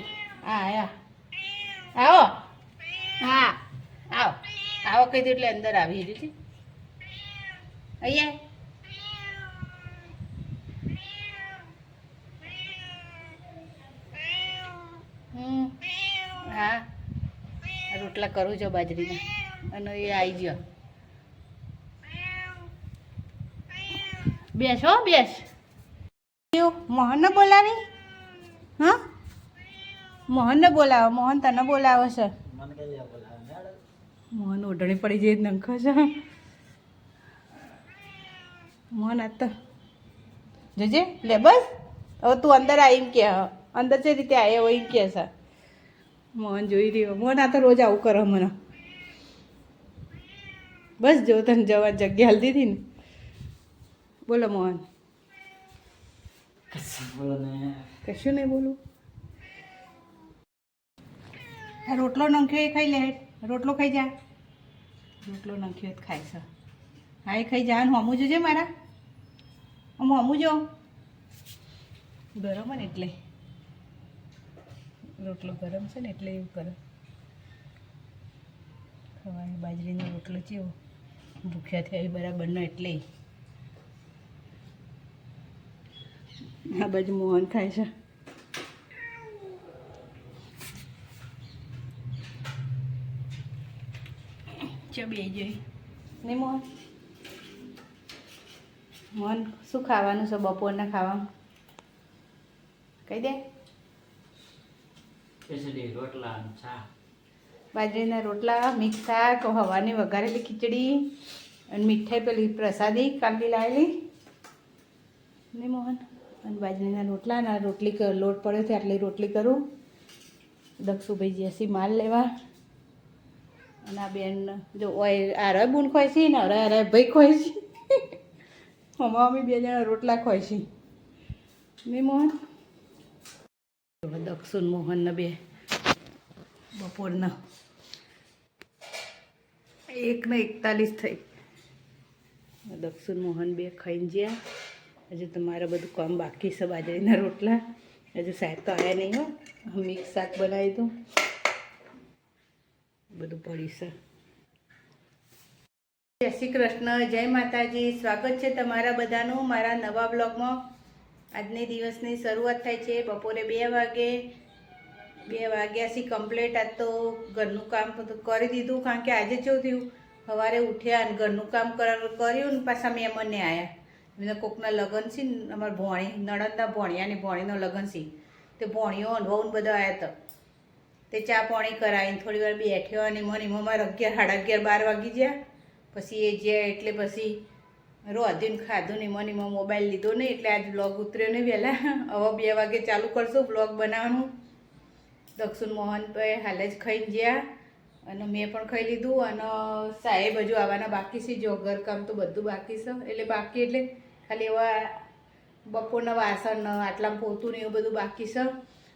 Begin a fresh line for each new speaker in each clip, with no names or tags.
હા આયા આવો. હા. આવો. આવો કહી દઉં એટલે અંદર આવી રહ્યું અહીંયા. હમ. હા. રોટલા કરું છું બાજરીના. અને એ આવી ગયો. બેસ હો બેસ. મોહનને બોલાવી? હા? મોહનને બોલાવો મોહન તને બોલાવો છે. મોહન ઓઢણી પડી જઈ નંખો છે. મોહન આ તો જોજે લે બસ. હવે તું અંદર આવીને કે અંદર જે રીતે આવ્યો એમ કે છે. મોહન જોઈ રહ્યો. મોહન આ તો રોજ આવું કરો મને. બસ જો તને જવા જગ્યા હલતી હતી ને. બોલો મોહન. કશું નહીં બોલું. આ રોટલો નંખ્યો એ ખાઈ લે રોટલો ખાઈ જા. રોટલો નંખ્યો ખાય છે. હા, એ ખાઈ જા અને હમું જોજે મારા. હું હમું જો. ગરમ ને એટલે. રોટલો ગરમ છે ને એટલે એવું કરે. ખવાય. બાજરીનો રોટલો ચેવો? ભૂખ્યા થયા બરાબરનો એટલે. આ બાજુ મોહન ખાય છે ચો બે જોઈ નહીં મોહન? મોહન શું ખાવાનું છે બપોરના ખાવાનું કહી દે.
ખીચડી રોટલા ચા
બાજરીના રોટલા મિક્સ શાક હવાની વઘારેલી ખીચડી અને મીઠાઈ પેલી પ્રસાદી કાપી લાવેલી. ને મોહન? અને બાજરીના રોટલા અને રોટલી લોટ પડ્યો છે આટલી રોટલી કરું. દક્ષુભાઈ જેસી માલ લેવા. અને આ બેન જો ઓય આરે બૂન ખોય છે ને અરે અરે ભાઈ ખોય છે. મમ્મા અમે બે જણા રોટલા ખોય છે. ને મોહન? દક્ષુન મોહનના બે. બપોરના. એક ને એકતાલીસ થઈ. દક્ષુન મોહન બે ખાઈને જ્યાં હજુ તમારે બધું કામ બાકી છે બાજરીના રોટલા. હજુ સાહેબ તો આવ્યા નહીં હો. મિક્સ શાક બનાવી દઉં બધું પડી છે. જય શ્રી કૃષ્ણ, જય માતાજી. સ્વાગત છે તમારા બધાનું મારા નવા બ્લોગમાં. આજની દિવસની શરૂઆત થાય છે બપોરે બે વાગે. બે વાગ્યાથી કમ્પ્લેટ આજ તો ઘરનું કામ કરી દીધું કારણ કે આજે કેવું થયું. સવારે ઉઠ્યા અને ઘરનું કામ કર- કર્યું ને પાછા મહેમાનને આવ્યા એમને કોકના લગ્ન છે ને અમારા ભોણી, નણંદના ભોણિયાની ભોણીનો લગ્ન છે. તે ભોણીઓ અનુભવ બધા આવ્યા હતા. તે ચા પાણી કરાવીને થોડી વાર બેઠ્યો અને મને એમાં અગિયાર, સાડા અગિયાર, બાર વાગી ગયા. પછી એ જ્યાં એટલે પછી રોધીને ખાધું નહીં મને એમાં મોબાઈલ લીધો નહીં એટલે આજ બ્લોગ ઉતર્યો નહીં પહેલાં હવે બે વાગે ચાલુ કરશું બ્લોગ બનાવવાનું. દક્ષિણ મોહનભાઈ હાલે જ ખાઈને ગયા અને મેં પણ ખાઈ લીધું અને સાહેબ હજુ આવવાના બાકી છે જો ઘરકામ તો બધું બાકી છે. એટલે બાકી એટલે ખાલી એવા બપોરના વાસણ આટલા પોતું ને એવું બધું બાકી છે.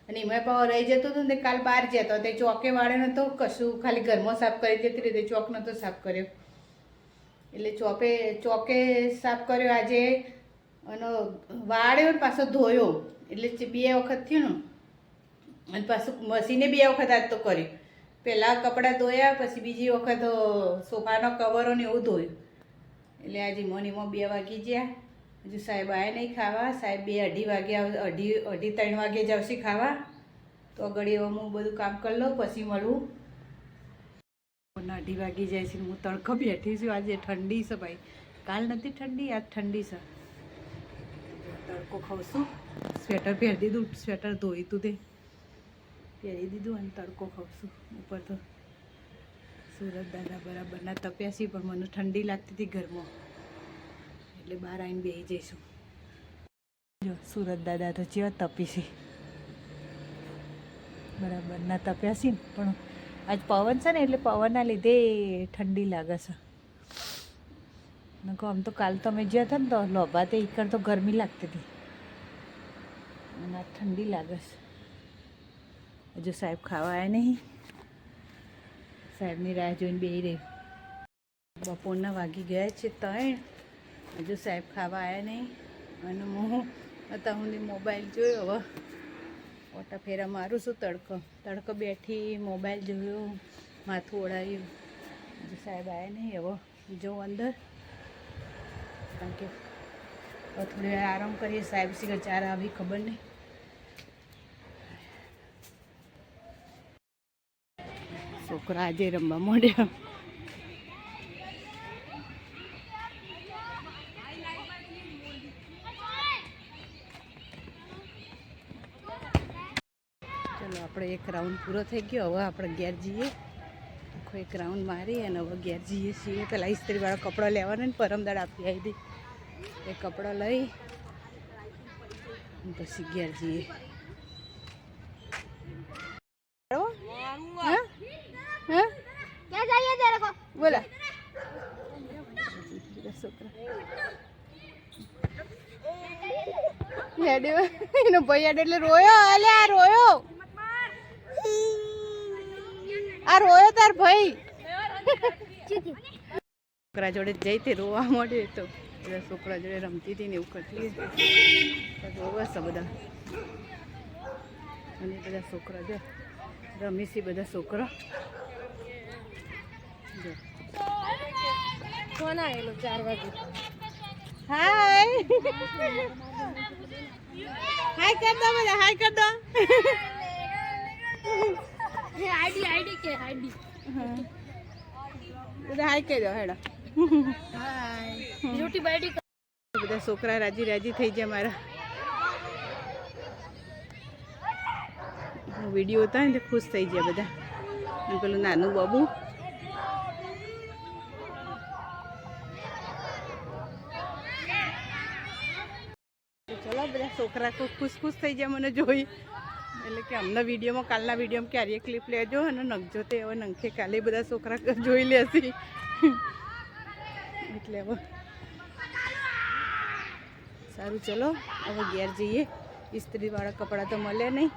અને એમાં પણ રહી જતો હતો ને કાલ બહાર જતો. તે ચોકે વાળે નતો, કશું ખાલી ઘરમાં સાફ કરી જતી રીતે ચોક નતો સાફ કર્યો. એટલે ચોપે, ચોકે સાફ કર્યો આજે. અને વાળ્યો ને પાછો ધોયો. એટલે બે વખત થયું ને. અને પાછું મશીને બે વખત આજ તો કર્યું. પહેલાં કપડાં ધોયા, પછી બીજી વખત સોફાનો કવરો ને એવું ધોયું. એટલે આજે મોનીમાં બે વાગી ગયા. હજુ સાહેબ આવ્યા નહીં ખાવા. સાહેબ બે અઢી વાગે અઢી અઢી ત્રણ વાગે જ આવશે ખાવા. તો ઘડી હવે હું બધું કામ કરી લઉં, પછી મળું. અઢી વાગી જાય છે હું તડકો બેઠી છું. આજે ઠંડી છે ભાઈ. કાલ નથી ઠંડી, આજ ઠંડી છે. તડકો ખાઉં સ્વેટર પહેરી દીધું, સ્વેટર ધોઈ તું તે. પહેરી દીધું અને તડકો ખાઉં ઉપર તો. સુરત દાદા બરાબરના તપ્યા છીએ પણ મને ઠંડી લાગતી હતી ઘરમાં. એટલે બહાર આવીને બેસી જઈશું. સુરત દાદા તો જેવા તપી છે. બરાબરના તપ્યા છે ને, પણ આજ પવન છે ને, એટલે પવનના લીધે ઠંડી લાગે છે. નકો આમ તો કાલ તમે જ્યાં હતા ને તો લોભા તે એકર તો ગરમી લાગતી હતી. અને ઠંડી લાગે છે. હજુ સાહેબ ખાવા આવ્યા નહીં. સાહેબની રાહ જોઈને બેહી રહી. બપોરના વાગી ગયા છે ત્રણ. હજુ સાહેબ ખાવા આવ્યા નહીં. અને હું અત્યાર સુધી મોબાઈલ જોયો. હવે ઓટા ફેરા મારું શું તડકો? તડકો બેઠી મોબાઈલ જોયો, માથું ઓળાવ્યું હજુ સાહેબ આવ્યા નહીં. હવે જો અંદર. કારણ કે થોડી વાર આરામ કરીએ. સાહેબ શી ચાર આવી ખબર નહીં. છોકરા આજે રમવા માંડ્યા ચલો આપણે એક રાઉન્ડ પૂરો થઈ ગયો. હવે આપણે ઘેર જઈએ. આખો એક રાઉન્ડ મારી અને હવે ઘેર જઈએ છીએ. પહેલાં ઇસ્ત્રીવાળા કપડાં લેવાના ને પરમદાડ આપી આવી હતી. એ કપડાં લઈ પછી ઘેર જઈએ. બોલા. છોકરા એનો ભાઈ એટલે રોયો. અલ્યા રોયો. આ રોયો તાર ભાઈ. છોકરા જોડે જઈ તે રોવા મળે તો એટલે છોકરા જોડે રમતી હતી ને એવું કરતી રોવા છે બધા. અને બધા છોકરા જો રમી છે બધા છોકરા. જો.
કોણ આવેલો ચાર વાગે.
હાય. હાય કર દો બધા હાય કર દો.
આઈડી આઈડી કે આઈડી.
બધા હાય કહી દો હેડા.
હાય. રોટી બાઈડી
બધા છોકરા રાજી રાજી થઈ ગયા મારા. વીડિયો હતા ને ખુશ થઈ ગયા બધા. પેલું નાનું બાબુ. ચલો બધા છોકરા ખુશ ખુશ થઈ ગયા મને જોઈ. એટલે કે અમને વિડીયોમાં, કાલના વિડીયોમાં ક્યારે ક્લિપ લેજો અને નખજો તે હવે નંખે કાલે બધા છોકરા જોઈ લેશે. એટલે હવે. સારું, ચલો, હવે ઘેર જઈએ. ઇસ્ત્રીવાળા કપડાં તો મળે નહીં.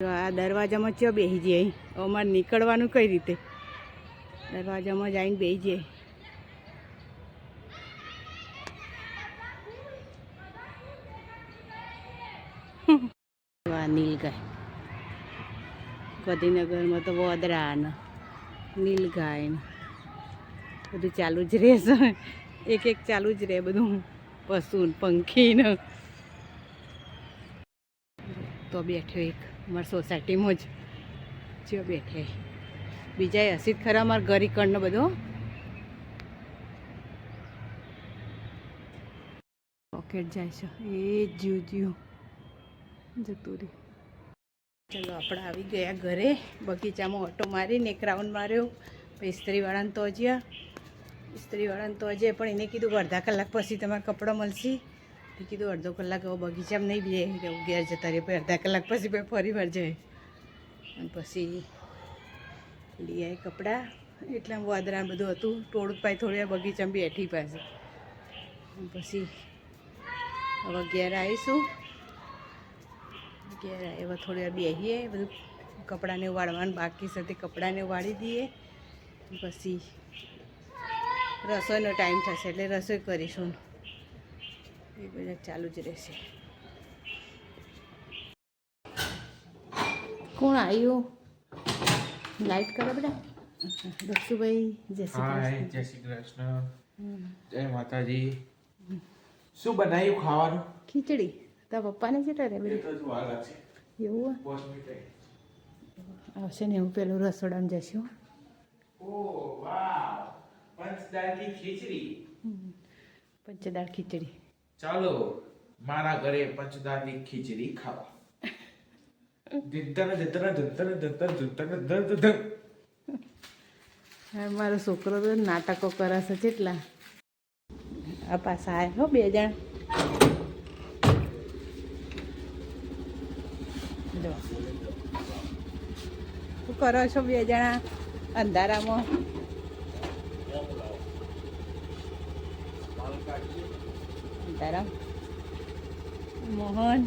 આ દરવાજામાં ચો બેસી જઈએ અમારે મારે નીકળવાનું કઈ રીતે? દરવાજામાં જઈને બેસી જઈએ આ નીલગાય ગાંધીનગરમાં તો વોદરા ને નીલગાય બધું ચાલુ જ રહેશે. એક એક ચાલુ જ રહે બધું. પશુ પંખીને. તો બેઠો એક, અમારી સોસાયટીમાં જ. જ્યો બેઠે બીજા હસીત ખરા અમારા ગરીકણનો બધો. પોકેટ જાય છે. એ જીવ જીવ જતું રહ્યું. ચલો, આપણે આવી ગયા ઘરે. બગીચામાં ઓટો મારીને એક રાઉન્ડ માર્યો. પછી ઇસ્ત્રીવાળાને તો જ્યાં ઇસ્ત્રીવાળાને તો હજે, પણ એને કીધું અડધા કલાક પછી તમારે કપડાં મળશે. એ કીધું, અડધો કલાક હવે બગીચામાં નહીં બે રહેવું ઘેર જતા રહે પછી અડધા કલાક પછી પછી ફરી વાર જાય. અને પછી લઈ આવી કપડાં. એટલા વાદરા બધું હતું. ટોળું પાઈ થોડી બગીચામાં બેઠી પાસે પછી હવે ઘેર આવીશું. ઘેર એવા થોડી વાર બેસીએ બધું કપડાને વાળવાનું બાકી સાથે કપડાને વાળી દઈએ. પછી રસોઈનો ટાઈમ થશે એટલે રસોઈ કરીશું. એ બધા ચાલુ જ રહેશે. કોણ આવ્યું લાઈટ કરો બધા દક્ષુભાઈ જય શ્રી કૃષ્ણ.
જય શ્રી કૃષ્ણ. જય માતાજી. શું બનાવ્યું ખાવાનું?
ખીચડી. તારા પપ્પાને કેટલા રે એવું આવશે ને હું પેલું રસોડામાં જશું
પંચદાળ ખીચડી.
પંચદાળ ખીચડી.
ચાલો મારા ઘરે પંચદાળની ખીચડી ખાવા.
મારો છોકરો તો નાટકો કરે છે કેટલા? આ પાછા આવ્યા હો બે જણ જો શું કરો છો બે જણા? અંધારામાં. અંધારા? મોહન.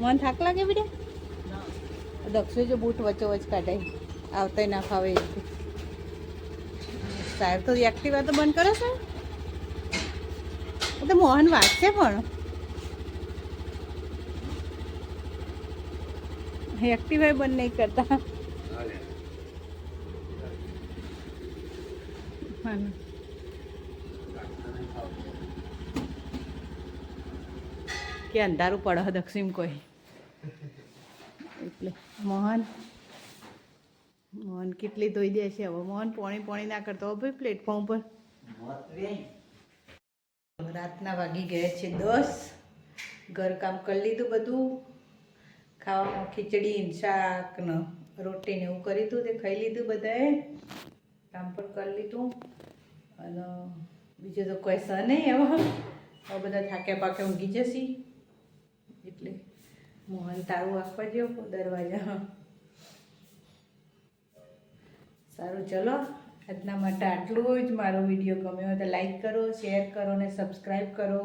મોહન થાક લાગે બેટા દક્ષુ જો બૂટ વચ્ચો વચ કાઢાય. આવતા ના ફાવે સાહેબ તો એક્ટિવા તો બંધ કરો સાહેબ તો મોહન વાંચશે પણ. એક્ટિવાય બંધ નહીં કરતા. હા ને. કે અંધારું પડે દક્ષિણ કોઈ. એટલે મોહન મોહન કેટલી ધોઈ દે છે હવે. મોહન પોણી પોણી ના કરતો હવે પ્લેટફોર્મ પર. રાતના વાગી ગયા છે દસ. ઘરકામ કરી લીધું બધું. ખાવામાં ખીચડી શાક ને રોટી ને એવું કર્યું દીધું તે ખાઈ લીધું બધાએ. કામ પણ કરી લીધું. અને બીજું તો કોઈ સ નહીં એવો. હવે બધા થાક્યા પાક્યા ઊંઘી જશી. એટલે મોહન તારું આપવા જો દરવાજા. સારું, ચલો. આજના માટે આટલું જ મારો વીડિયો ગમ્યો હોય તો લાઈક કરો, શેર કરો અને સબસ્ક્રાઈબ કરો.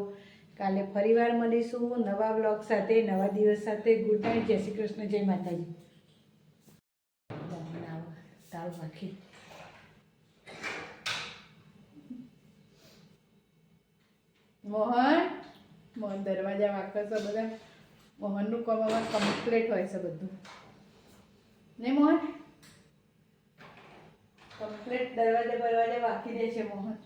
કાલે ફરીવાર મળીશું નવા બ્લોગ સાથે, નવા દિવસ સાથે. ગુડ નાઇટ જય શ્રી કૃષ્ણ. જય માતાજી. તારું રાખી મોહન? મોહન દરવાજા વાંકર છે બધા. મોહનનું કામ અમારે કમ્પ્લીટ હોય છે બધું. નહીં મોહન? કમ્પ્લીટ દરવાજા બરવાજા વાંકી દે છે મોહન.